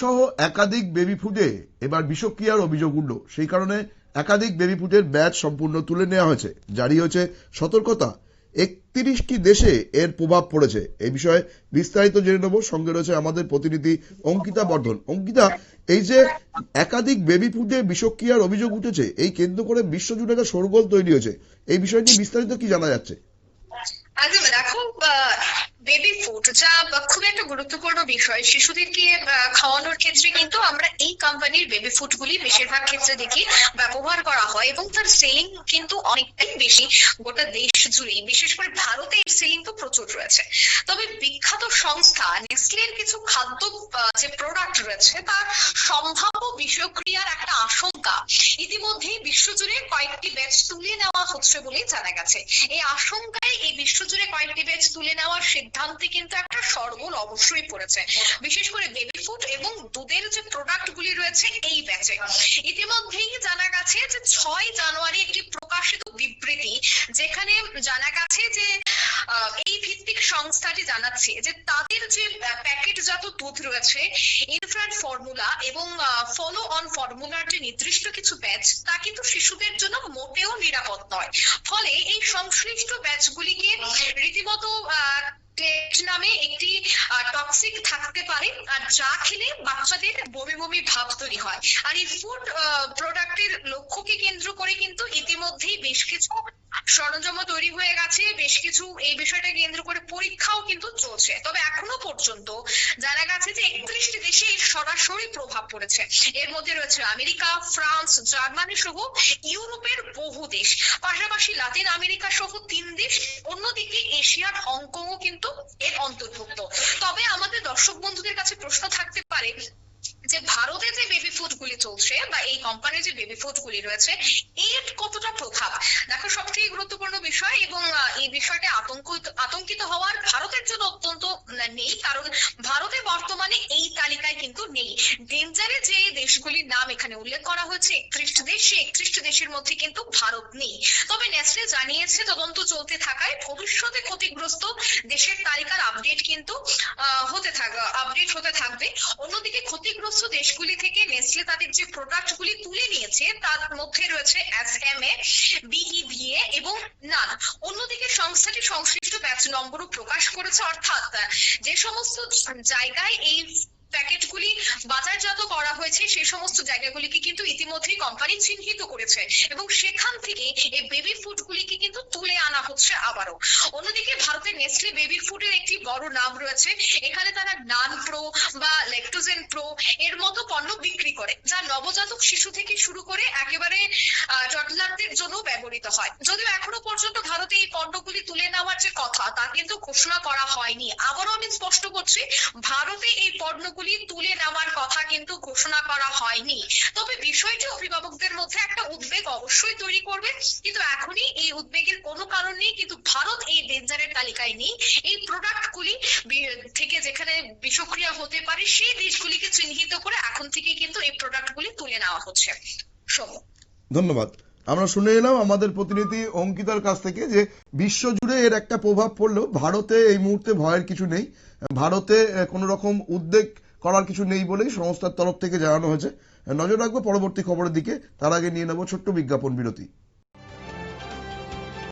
সহ একাধিক বেবি ফুডে এবার বিষক্রিয়ার অভিযোগ উঠল। সেই কারণে একাধিক বেবি ফুডের ব্যাচ সম্পূর্ণ তুলে নেওয়া হয়েছে। জারি হয়েছে সতর্কতা। একত্রিশটি দেশে এর প্রভাব পড়েছে। এই বিষয়ে বিস্তারিত জেনে নেব। সঙ্গে রয়েছে আমাদের প্রতিনিধি অঙ্কিতা বর্ধন। অঙ্কিতা, এই যে একাধিক বেবি ফুডে বিষক্রিয়ার অভিযোগ উঠেছে, এই কেন্দ্র করে বিশ্বজুড়ে একটা শোরগোল তৈরি হয়েছে। এই বিষয় নিয়ে বিস্তারিত কি জানা যাচ্ছে? দেখো বেবি ফুড যা খুব একটা গুরুত্বপূর্ণ বিষয়। শিশুদেরকে খাওয়ানোর ক্ষেত্রে কিন্তু আমরা এই কোম্পানির বেবি ফুড গুলি বেশিরভাগ ক্ষেত্রে দেখি ব্যবহার করা হয় এবং তার সেলিং কিন্তু অনেকটাই বেশি গোটা দেশ জুড়েই বিশেষ করে ভারতে এর সেলিং তো প্রচুর রয়েছে। তবে বিখ্যাত সংস্থা নেসলের কিছু খাদ্য যে প্রোডাক্ট রয়েছে, তার সম্ভাব্য বিষক্রিয়ার একটা আশঙ্কা। ইতিমধ্যেই বিশ্বজুড়ে কয়েকটি ব্যাচ তুলে নেওয়া হচ্ছে বলেই জানা গেছে। এই আশঙ্কায় এই বিশ্বজুড়ে কয়েকটি ব্যাচ তুলে নেওয়ার সিদ্ধান্তে কিন্তু একটা সরগোল অবশ্যই পড়েছে। বিশেষ করে বেবি ফুড এবং দুধের যে প্রোডাক্ট গুলি রয়েছে এই ব্যাচে ইতিমধ্যেই জানা গেছে যে ছয় জানুয়ারি একটি প্রকাশিত বিবৃতি, যেখানে জানা গেছে যে এই ভিত্তিক সংস্থাটি জানাচ্ছে যে তাদের যে দুধ রয়েছে ইনফ্রান্ট ফর্মুলা এবং ফলো অন ফর্মুলার যে নির্দিষ্ট কিছু ব্যাচ তা কিন্তু শিশুদের জন্য মোটেও নিরাপদ নয়। ফলে এই সংশ্লিষ্ট ব্যাচগুলিকে রীতিমতো টেট নামে একটি টক্সিক থাকতে পারে, আর যা খেলে বাচ্চাদের বমি বমি ভাব তৈরি হয়। আর এই ফুড প্রোডাক্টের লক্ষ্যকে কেন্দ্র করে কিন্তু ইতিমধ্যেই বেশ কিছু সরঞ্জাম তৈরি হয়ে গেছে। বেশ কিছু এই বিষয়টা কেন্দ্র করে পরীক্ষাও কিন্তু চলছে। তবে এখনও পর্যন্ত জানা গেছে যে একত্রিশটি দেশে এর সরাসরি প্রভাব পড়েছে। এর মধ্যে রয়েছে আমেরিকা, ফ্রান্স, জার্মানি সহ ইউরোপের বহু দেশ। পাশাপাশি লাতিন আমেরিকা সহ তিন দেশ, অন্যদিকে এশিয়ার হংকংও কিন্তু এর অন্তর্ভুক্ত। তবে আমাদের দর্শক বন্ধুদের কাছে প্রশ্ন থাকতে পারে যে ভারতে যে বেবি ফুড গুলি চলছে বা এই কোম্পানির যে বেবি ফুড গুলি রয়েছে, এর কতটা প্রভাব? দেখো সব থেকে গুরুত্বপূর্ণ বিষয় এবং এই বিষয়টা আতঙ্কিত আতঙ্কিত হওয়ার ভারতের জন্য অত্যন্ত নেই। কারণ ভারতে বর্তমানে এই তালিকায় কিন্তু নেই ডেঞ্জারে যে দেশগুলির নাম এখানে উল্লেখ করা হয়েছে। একত্রিশটি দেশ সেই একত্রিশটি দেশের মধ্যে কিন্তু ভারত নেই। তবে নেসলে জানিয়েছে তদন্ত চলতে থাকায় ভবিষ্যতে ক্ষতিগ্রস্ত দেশের তালিকার আপডেট কিন্তু হতে থাকবে আপডেট হতে থাকবে। অন্যদিকে ক্ষতিগ্রস্ত দেশগুলি থেকে নেসলে তাদের যে প্রোডাক্ট গুলি তুলে নিয়েছে, তার মধ্যে রয়েছে এস এম এ বিইভিএ এবং নান। অন্যদিকে সংস্থাটি সংশ্লিষ্ট ব্যাচ নম্বরও প্রকাশ করেছে। অর্থাৎ যে সমস্ত জায়গায় এই প্যাকেটগুলি বাজারজাত করা হয়েছে সেই সমস্ত জায়গাগুলিকে কিন্তু ইতিমধ্যেই কোম্পানি চিহ্নিত করেছে এবং সেখান থেকে এই বেবি ফুডগুলিকে কিন্তু তুলে আনা হচ্ছে আবারও। অন্যদিকে ভারতের নেসলে বেবি ফুডের একটি বড় নাম রয়েছে। এখানে তারা নান প্রো বা লেকটোজেন প্রো এর মতো পণ্য বিক্রি করে, যা নবজাতক শিশু থেকে শুরু করে একেবারে টডলারদের জন্য ব্যবহৃত হয়। যদিও এখনও পর্যন্ত ভারতে এই পণ্যগুলি তুলে নেওয়ার যে কথা, তা কিন্তু ঘোষণা করা হয়নি। আবারও আমি স্পষ্ট করছি, ভারতে এই পণ্যগুলি তুলে নেওয়ার কথা কিন্তু ঘোষণা করা হয়নি। তবে বিষয়টি অভিভাবকদের মধ্যে একটা উদ্বেগ অবশ্যই তৈরি করবে, কিন্তু এখনই এই উদ্বেগের কোনো কারণ নেই, কিন্তু ভারত এই ডেঞ্জারের তালিকায় নেই। এই প্রোডাক্টগুলি থেকে যেখানে বিষক্রিয়া হতে পারে, সেই দেশগুলিকে চিহ্নিত করে এখন থেকে কিন্তু এই প্রোডাক্টগুলি তুলে নেওয়া হচ্ছে। সম ধন্যবাদ। আমরা শুনে এলাম আমাদের প্রতিনিধি অঙ্কিতার কাছ থেকে যে বিশ্বজুড়ে এর একটা প্রভাব পড়লেও ভারতে এই মুহূর্তে ভয়ের কিছু নেই। ভারতে কোনো রকম উদ্বেগ করার কিছু নেই বলেই সংস্থার তরফ থেকে জানানো হয়েছে। নজর রাখব পরবর্তী খবরের দিকে। তার আগে নিয়ে নেব ছোট্ট বিজ্ঞাপন বিরতি।